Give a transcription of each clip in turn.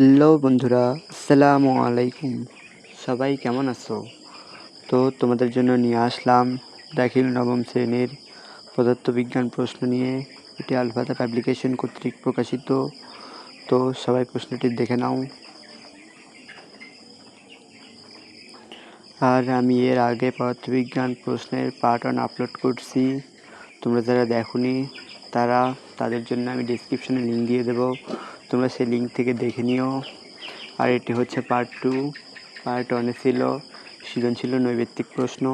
Hello বন্ধুরা, আসসালামু আলাইকুম। সবাই কেমন আছো? তো তোমাদের জন্য নিয়ে আসলাম দাখিল নবম শ্রেণির পদার্থবিজ্ঞান প্রশ্ন নিয়ে। এটি আলফাদা পাবলিকেশন কর্তৃক প্রকাশিত। তো সবাই প্রশ্নটি দেখে নাও। আর আমি এর আগে পদার্থবিজ্ঞান প্রশ্নের পার্ট ওয়ান আপলোড করছি। তোমরা যারা দেখোনি, তারা তাদের জন্য আমি ডিসক্রিপশনে লিঙ্ক দিয়ে দেবো। তোমরা সেই লিঙ্ক থেকে দেখে নিও। আর এটি হচ্ছে পার্ট টু পার্ট ওয়ানে ছিল সৃজনশীল নৈবেত্তিক প্রশ্ন।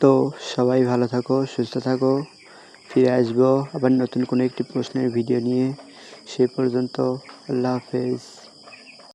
তো সবাই ভালো থাকো, সুস্থ থাকো, ফিরে আসব আবার নতুন কোনো একটি প্রশ্নের ভিডিও নিয়ে। সে পর্যন্ত আল্লাহ হাফেজ।